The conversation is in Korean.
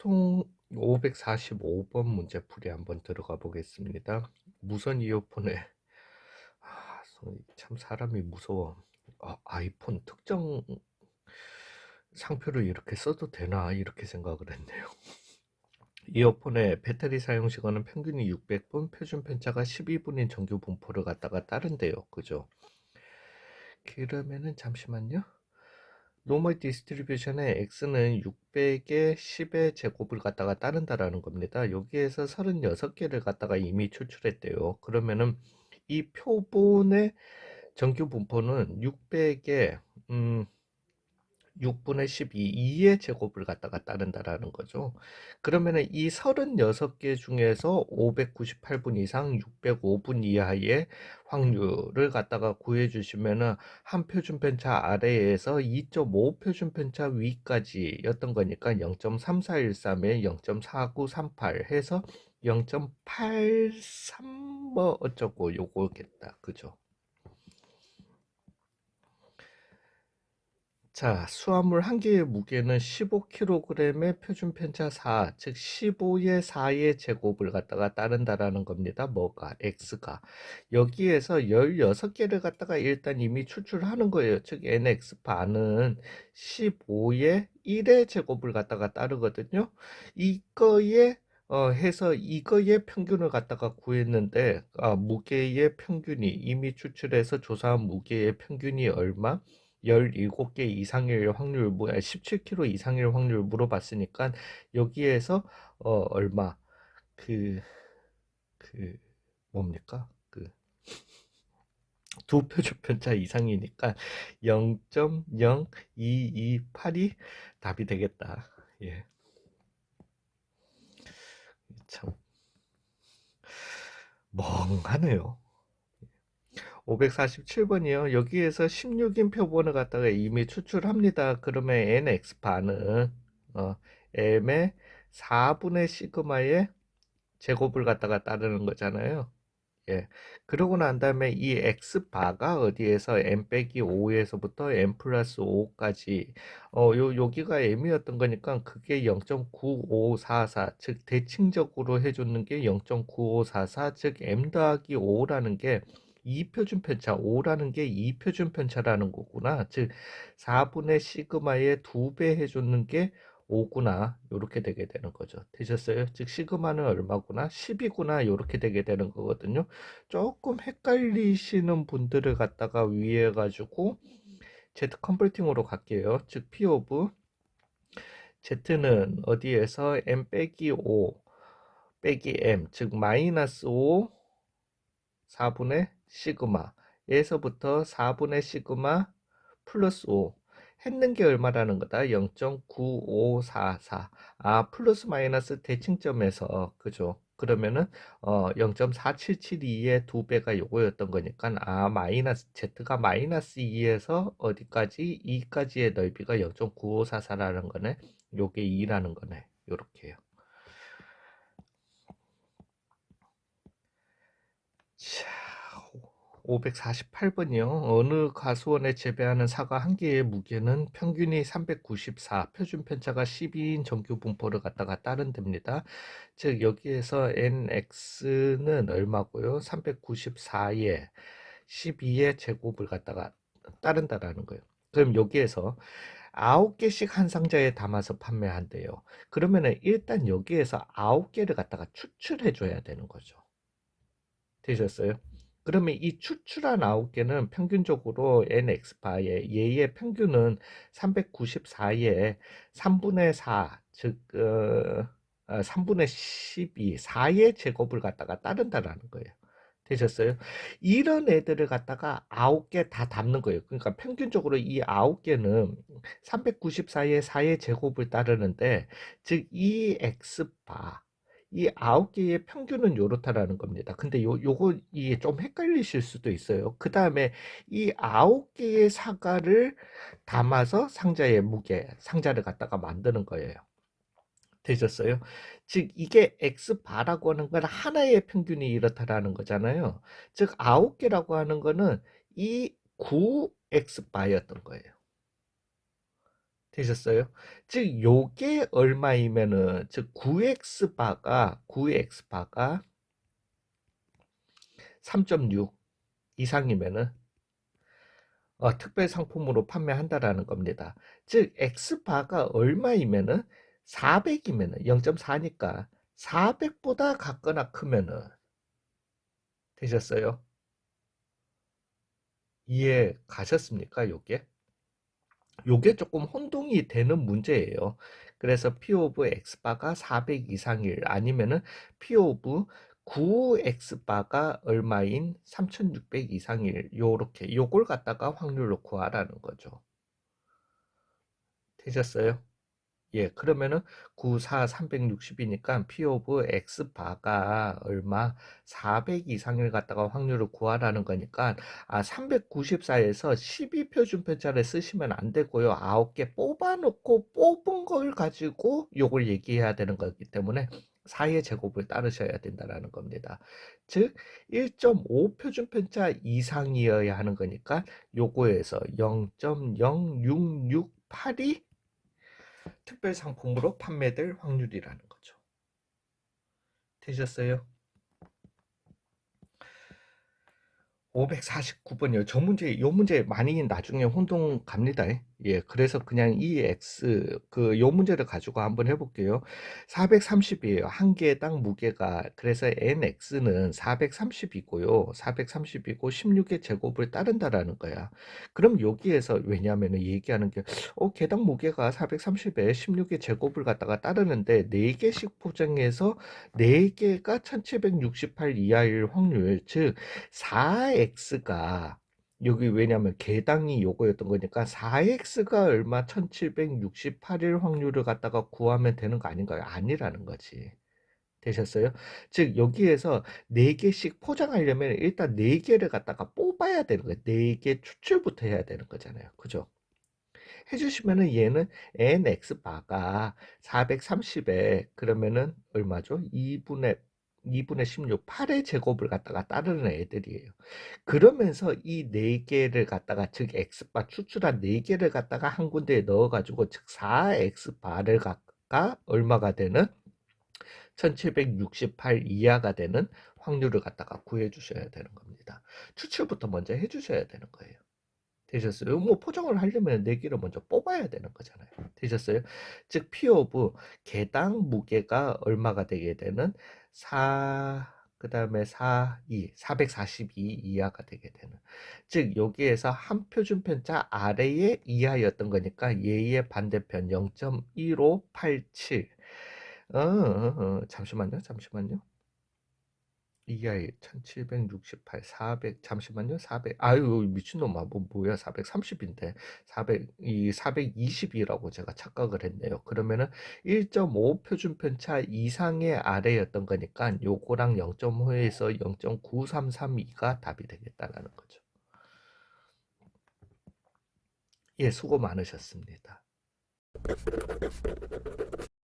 보통 545번 문제풀이 한번 들어가 보겠습니다. 무선 이어폰에 아, 소- 참 사람이 무서워. 아, 아이폰 특정 상표를 이렇게 써도 되나 이렇게 생각을 했네요. 이어폰의 배터리 사용 시간은 평균이 600분, 표준 편차가 12분인 정규 분포를 갖다가 따른대요. 그죠? 그러면은 잠시만요. 노멀 디스트리뷰션의 x는 600의 10의 제곱을 갖다가 따른다라는 겁니다. 여기에서 36개를 갖다가 이미 추출했대요. 그러면은 이 표본의 정규 분포는 600의 음 6분의 12, 2의 제곱을 갖다가 따른다라는 거죠. 그러면은 이 36개 중에서 598분 이상 605분 이하의 확률을 갖다가 구해 주시면은 한 표준 편차 아래에서 2.5 표준 편차 위까지였던 거니까 0.3413에 0.4938 해서 0.83뭐 어쩌고 요거겠다. 그죠? 자, 수화물 한 개의 무게는 15kg의 표준 편차 4, 즉 15의 4의 제곱을 갖다가 따른다라는 겁니다. 뭐가? x가. 여기에서 16개를 갖다가 일단 이미 추출하는 거예요. 즉 nx 반은 15의 1의 제곱을 갖다가 따르거든요. 이거에 어, 해서 이거의 평균을 갖다가 구했는데 아, 무게의 평균이 이미 추출해서 조사한 무게의 평균이 얼마? 17개 이상일 확률, 뭐야, 17kg 이상일 확률 물어봤으니까, 여기에서, 어, 얼마, 그, 그, 뭡니까? 그, 두 표준 편차 이상이니까 0.0228이 답이 되겠다. 예. 참, 멍하네요. 547번이요. 여기에서 16인 표본을 갖다가 이미 추출합니다. 그러면 nx반은 어, m의 4분의 시그마의 제곱을 갖다가 따르는 거잖아요. 예. 그러고 난 다음에 이 x바가 어디에서 m 빼기 5에서부터 m 플러스 5까지 어, 요, 여기가 m이었던 거니까 그게 0.9544, 즉 대칭적으로 해주는 게 0.9544, 즉 m 더하기 5라는 게 2표준 편차, 5라는 게 2표준 편차라는 거구나. 즉 4분의 시그마의 2배 해주는 게 5구나. 이렇게 되게 되는 거죠. 되셨어요? 즉 시그마는 얼마구나? 10이구나. 이렇게 되게 되는 거거든요. 조금 헷갈리시는 분들을 갖다가 위에 가지고 Z 컨버팅으로 갈게요. 즉 P 오브 Z는 어디에서 M 빼기 5 빼기 M 즉 마이너스 5 4분의 시그마에서부터 4분의 시그마 플러스 5 했는 게 얼마라는 거다? 0.9544. 아, 플러스 마이너스 대칭점에서, 그죠? 그러면은, 어, 0.4772의 두 배가 요거였던 거니까, 아, 마이너스, Z가 마이너스 2에서 어디까지? 2까지의 넓이가 0.9544라는 거네. 요게 2라는 거네. 요렇게요. 자, 548번이요. 어느 가수원에 재배하는 사과 한 개의 무게는 평균이 394, 표준 편차가 12인 정규 분포를 갖다가 따른답니다. 즉 여기에서 nx는 얼마고요? 394에 12의 제곱을 갖다가 따른다라는 거예요. 그럼 여기에서 9개씩 한 상자에 담아서 판매한대요. 그러면은 일단 여기에서 9개를 갖다가 추출해 줘야 되는 거죠. 되셨어요? 그러면 이 추출한 9개는 평균적으로 nx바의 얘의 평균은 394의 3분의 4, 즉 어, 3분의 12, 4의 제곱을 갖다가 따른다라는 거예요. 되셨어요? 이런 애들을 갖다가 9개 다 담는 거예요. 그러니까 평균적으로 이 9개는 394의 4의 제곱을 따르는데 즉 이 x바 이 아홉 개의 평균은 요렇다라는 겁니다. 근데 요, 요거, 이게 좀 헷갈리실 수도 있어요. 그 다음에 이 아홉 개의 사과를 담아서 상자의 무게, 상자를 갖다가 만드는 거예요. 되셨어요? 즉, 이게 X바라고 하는 건 하나의 평균이 이렇다라는 거잖아요. 즉, 아홉 개라고 하는 거는 이 9X바였던 거예요. 되셨어요? 즉 요게 얼마이면은 즉 9x 바가 9x 바가 3.6 이상이면은 어, 특별 상품으로 판매한다라는 겁니다. 즉 x 바가 얼마이면은 400이면은 0.4니까 400보다 같거나 크면은 되셨어요? 이해 가셨습니까? 요게? 요게 조금 혼동이 되는 문제예요. 그래서 P 오브 X바가 400 이상일 아니면은 P 오브 9X바가 얼마인 3600 이상일 요렇게 요걸 갖다가 확률로 구하라는 거죠. 되셨어요? 예, 그러면은 9, 4, 360이니까 P 오브 X 바가 얼마? 400 이상을 갖다가 확률을 구하라는 거니까 아, 394에서 12 표준 편차를 쓰시면 안 되고요. 9개 뽑아놓고 뽑은 걸 가지고 요걸 얘기해야 되는 거기 때문에 4의 제곱을 따르셔야 된다라는 겁니다. 즉 1.5 표준 편차 이상이어야 하는 거니까 요거에서 0.0668이 특별 상품으로 판매될 확률이라는 거죠. 되셨어요? 549번이요. 저 문제, 요 문제 많이 나중에 혼동 갑니다. 예, 그래서 그냥 이 X, 그, 요 문제를 가지고 한번 해볼게요. 430이에요. 한 개당 무게가. 그래서 NX는 430이고요. 430이고 16의 제곱을 따른다라는 거야. 그럼 여기에서, 왜냐면은 얘기하는 게, 어, 개당 무게가 430에 16의 제곱을 갖다가 따르는데, 4개씩 포장해서 4개가 1768 이하일 확률, 즉, 4x가 여기 왜냐면 개당이 요거였던 거니까 4x가 얼마 1768일 확률을 갖다가 구하면 되는 거 아닌가요? 아니라는 거지. 되셨어요? 즉 여기에서 4개씩 포장하려면 일단 4개를 갖다가 뽑아야 되는 거예요. 4개 추출부터 해야 되는 거잖아요. 그죠? 해주시면은 얘는 nx 바가 430에 그러면은 얼마죠? 2분의 2분의 16, 8의 제곱을 갖다가 따르는 애들이에요. 그러면서 이네 개를 갖다가 즉 x바 추출한 네 개를 갖다가 한 군데에 넣어가지고 즉 4x바를 갖다가 얼마가 되는 1768 이하가 되는 확률을 갖다가 구해 주셔야 되는 겁니다. 추출부터 먼저 해 주셔야 되는 거예요. 되셨어요? 뭐 포장을 하려면 네 개를 먼저 뽑아야 되는 거잖아요. 되셨어요? 즉 P 오브 개당 무게가 얼마가 되게 되는 4 그다음에 4 2 442 이하가 되게 되는. 즉 여기에서 한 표준 편차 아래의 이하였던 거니까 얘의 반대편 0.1587 어, 어, 어, 잠시만요. 잠시만요. EI 1768, 400, 잠시만요. 400, 아유, 미친놈아, 뭐, 뭐야, 430인데, 400, 이 420이라고 제가 착각을 했네요. 그러면은 1.5 표준 편차 이상의 아래였던 거니까 요거랑 0.5에서 0.9332가 답이 되겠다라는 거죠. 예, 수고 많으셨습니다.